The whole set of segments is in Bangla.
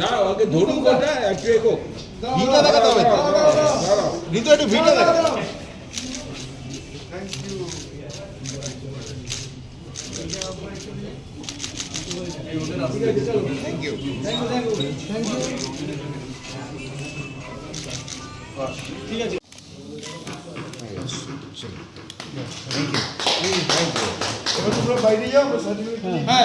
দাঁড়াও আগে ধরুন কোটা একটু এগো ভিটা দেখাতে হবে তো। দাঁড়াও নিতো একটু ভিটা দেখাতে হবে। Thank you. এবার তোমরা বাইরে যাও আমরা সার্টিফিকেট হ্যাঁ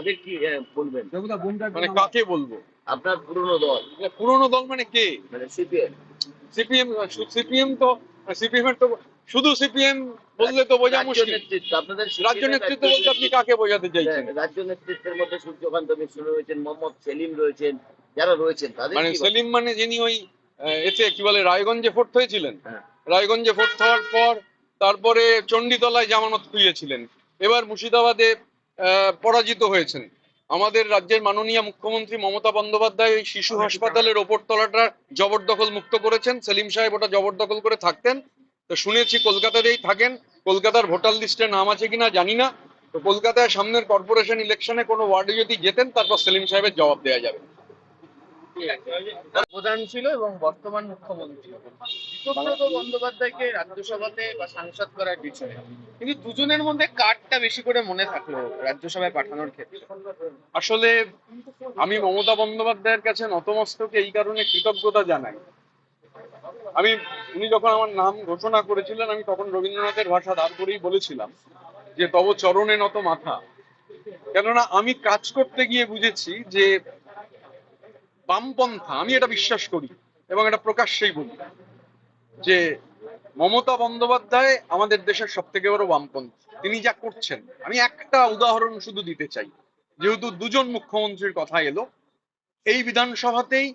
তাদের কি বলবেন? মানে কাকে বলব? আপনার পুরনো দল। মানে পুরনো দল মানে কে? মানে সিপিএম। সিপিএম সিপিএম তো সিপিএম এর তো শুধু সিপিএম বললে তো বোঝা মুশকিল। আপনাদের রাজ্য নেতৃত্ব বলতে আপনি কাকে বোঝাতে চাইছেন? হ্যাঁ, রাজ্য নেতৃত্বের মধ্যে সূর্যকান্ত মিশ্র রয়েছেন মোহাম্মদ সেলিম রয়েছেন যারা রয়েছেন তাদের মানে সেলিম মানে যিনি ওই আহ, এতে কি বলে রায়গঞ্জে ফোর্ট হয়েছিলেন? হ্যাঁ। রায়গঞ্জে ফোর্ট হওয়ার পর তারপরে চণ্ডীতলায় জামানত খুইয়েছিলেন। এবার মুর্শিদাবাদে পরাজিত হয়েছেন। আমাদের রাজ্যের মাননীয় মুখ্যমন্ত্রী মমতা বন্দ্যোপাধ্যায় এই শিশু হাসপাতালের ওপর তলাটা জবরদখল মুক্ত করেছেন। সেলিম সাহেব ওটা জবরদখল করে থাকতেন। তো শুনেছি কলকাতাতেই থাকেন। কলকাতার ভোটার লিস্টে নাম আছে কিনা জানি না। তো কলকাতায় সামনের কর্পোরেশন ইলেকশনে কোনো ওয়ার্ডে যদি জেতেন তারপর সেলিম সাহেবের জবাব দেওয়া যাবে। প্রধান ছিল এবং বর্তমান মুখ্যমন্ত্রী। বিপ্লব বন্দ্যোপাধ্যায়কে রাজ্যসভাতে বা সাংসদ করার পিছনে কিন্তু দুজনের মধ্যে কারটা বেশি করে মনে থাকল রাজ্যসভায় পাঠানোর ক্ষেত্রে। আসলে আমি মমতা বন্দ্যোপাধ্যায়ের কাছে নতমস্তকে এই কারণে কৃতজ্ঞতা জানাই। আমি, উনি যখন আমার নাম ঘোষণা করেছিলেন, আমি তখন রবীন্দ্রনাথের ভাষা ধার করেই বলেছিলাম যে তব চরণে নত মাথা। কেননা আমি কাজ করতে গিয়ে বুঝেছি যে বামপন্থা, আমি এটা বিশ্বাস করি এবং এটা প্রকাশ্যেই বলি যে মমতা বন্দ্যোপাধ্যায় আমাদের দেশের সব থেকে বড় বামপন্থী। তিনি যা করছেন, আমি একটা উদাহরণ শুধু দিতে চাই। যেহেতু দুজন মুখ্যমন্ত্রীর কথা এলো, এই বিধানসভাতেই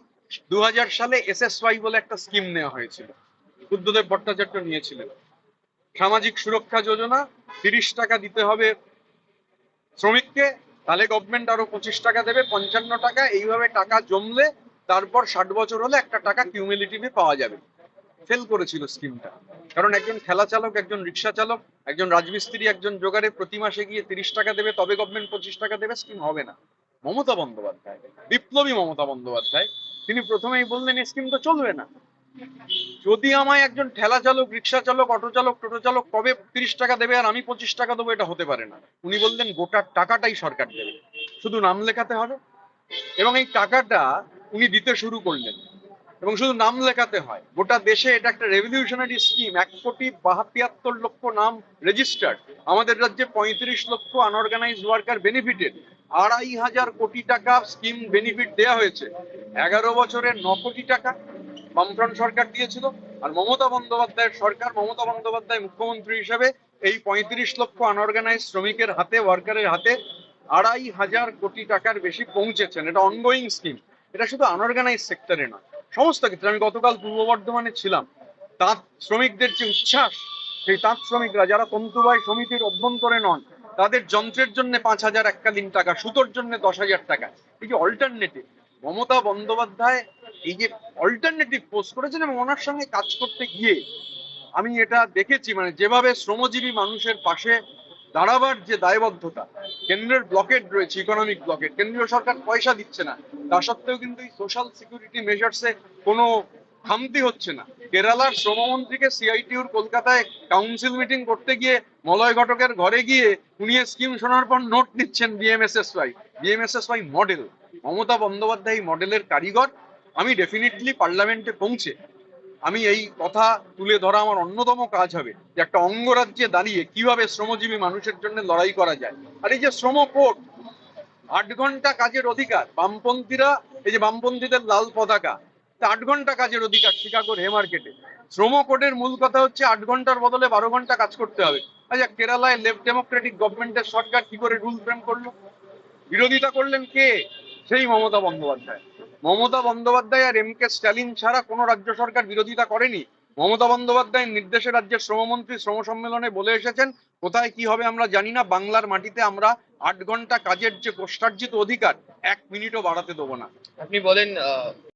দু হাজার সালে এসএসওয়াই বলে একটা স্কিম নেওয়া হয়েছিল। বুদ্ধদেব ভট্টাচার্য নিয়েছিলেন। সামাজিক সুরক্ষা যোজনা তিরিশ টাকা দিতে হবে শ্রমিককে তাহলে গভর্নমেন্ট আরও পঁচিশ টাকা দেবে, পঞ্চান্ন টাকা, এইভাবে টাকা জমলে তারপর ষাট বছর হলে একটা টাকা কিউমিলিটিভে পাওয়া যাবে। ফেল করেছিল স্কিমটা কারণ একজন খেলা চালক, একজন রিক্সা চালক, একজন রাজমিস্ত্রি, একজন জোগাড়ে প্রতি মাসে গিয়ে তিরিশ টাকা দেবে, তবে গভর্নমেন্ট পঁচিশ টাকা দেবে স্কিম হবে না। মমতা বন্দ্যোপাধ্যায়, বিপ্লবী মমতা বন্দ্যোপাধ্যায়, তিনি প্রথমেই বললেন, এই স্কিম তো চলবে না। যদি আমায় একজন ঠেলা চালক, রিক্সা চালক, অটো চালক, টোটো চালক কবে তিরিশ টাকা দেবে আর আমি পঁচিশ টাকা দেবো এটা হতে পারে না। উনি বললেন, গোটা টাকাটাই সরকার দেবে। শুধু নাম লেখাতে হবে এবং এই টাকাটা উনি দিতে শুরু করলেন। এবং শুধু নাম লেখাতে হয়, গোটা দেশে এটা একটা রেভলিউশনারি স্কিম এক কোটি বাহাত্তর লক্ষ নাম রেজিস্টার্ড আমাদের রাজ্যে পঁয়ত্রিশ লক্ষ আনঅর্গানাইজ ওয়ার্কার বেনিফিটেড আড়াই হাজার কোটি টাকা স্কিম বেনিফিট দেওয়া হয়েছে। এগারো বছরে ন কোটি টাকা। বামফ্রন্ট সরকার দিয়েছিল, আর মমতা বন্দ্যোপাধ্যায়ের সরকার, মমতা বন্দ্যোপাধ্যায় মুখ্যমন্ত্রী হিসেবে এই পঁয়ত্রিশ লক্ষ আনঅর্গানাইজ শ্রমিকের হাতে ওয়ার্কারের হাতে আড়াই হাজার কোটি টাকার বেশি পৌঁছেছেন। এটা অনগোয়িং স্কিম এটা শুধু আনঅর্গানাইজ সেক্টরে নয়। সমস্ত ক্ষেত্রে আমি গতকাল পূর্ব বর্ধমানে ছিলাম। তাঁত শ্রমিকদের যে উচ্ছ্বাস, সেই তাঁত শ্রমিকরা যারা তন্তুবাই সমিতির অভ্যন্তরে নন, তাদের যন্ত্রের জন্য পাঁচ হাজার এককালীন টাকা, সুতোর জন্য দশ হাজার টাকা। এই যে অল্টারনেটিভ মমতা বন্দ্যোপাধ্যায় এই যে অল্টারনেটিভ পোস্ট করেছেন এবং ওনার সঙ্গে কাজ করতে গিয়ে আমি এটা দেখেছি মানে যেভাবে শ্রমজীবী মানুষের পাশে দাঁড়াবার যে দায়বদ্ধতা, কেন্দ্রের ব্লকেট রয়েছে ইকোনমিক ব্লকেট কেন্দ্রীয় সরকার পয়সা দিচ্ছে না, তা সত্ত্বেও কিন্তু এই সোশ্যাল সিকিউরিটি মেজার্সে কোনো খামতি হচ্ছে না। কেরালার শ্রমমন্ত্রীকে সিআইটিউর কলকাতায় কাউন্সিল মিটিং করতে গিয়ে মলয় ঘটকের ঘরে গিয়ে উনি স্কিম শোনার পর নোট নিচ্ছেন BMSSY BMSSY model Mamata Bandyopadhyay মডেলের কারিগর আমি ডেফিনেটলি পার্লামেন্টে পৌঁছে আমি এই কথা তুলে ধরা আমার অন্যতম কাজ হবে যে একটা অঙ্গরাজ্যে দাঁড়িয়ে কীভাবে শ্রমজীবী মানুষের জন্য লড়াই করা যায়। আর এই যে শ্রম কোড, আট ঘণ্টা কাজের অধিকার, বামপন্থীরা, এই যে বামপন্থীদের লাল পতাকা, তা আট ঘণ্টা কাজের অধিকার শিকাগোর হে মার্কেটে শ্রম কোডের মূল কথা হচ্ছে আট ঘণ্টার বদলে বারো ঘণ্টা কাজ করতে হবে। আচ্ছা কেরালায় লেফট ডেমোক্রেটিক গভর্নমেন্টের সরকার কি করে রুল ফ্রেম করল? বিরোধিতা করলেন কে? সেই মমতা বন্দ্যোপাধ্যায়। মমতা বন্দ্যোপাধ্যায় আর এম কে স্ট্যালিন ছাড়া কোনো রাজ্য সরকার বিরোধিতা করেনি। মমতা বন্দ্যোপাধ্যায়ের নির্দেশে রাজ্যের শ্রমমন্ত্রী শ্রম সম্মেলনে বলে এসেছেন, কোথায় কি হবে আমরা জানি না, বাংলার মাটিতে আমরা আট ঘণ্টা কাজের যে কোষ্টার্জিত অধিকার, এক মিনিটও বাড়াতে দেবো না। আপনি বলেন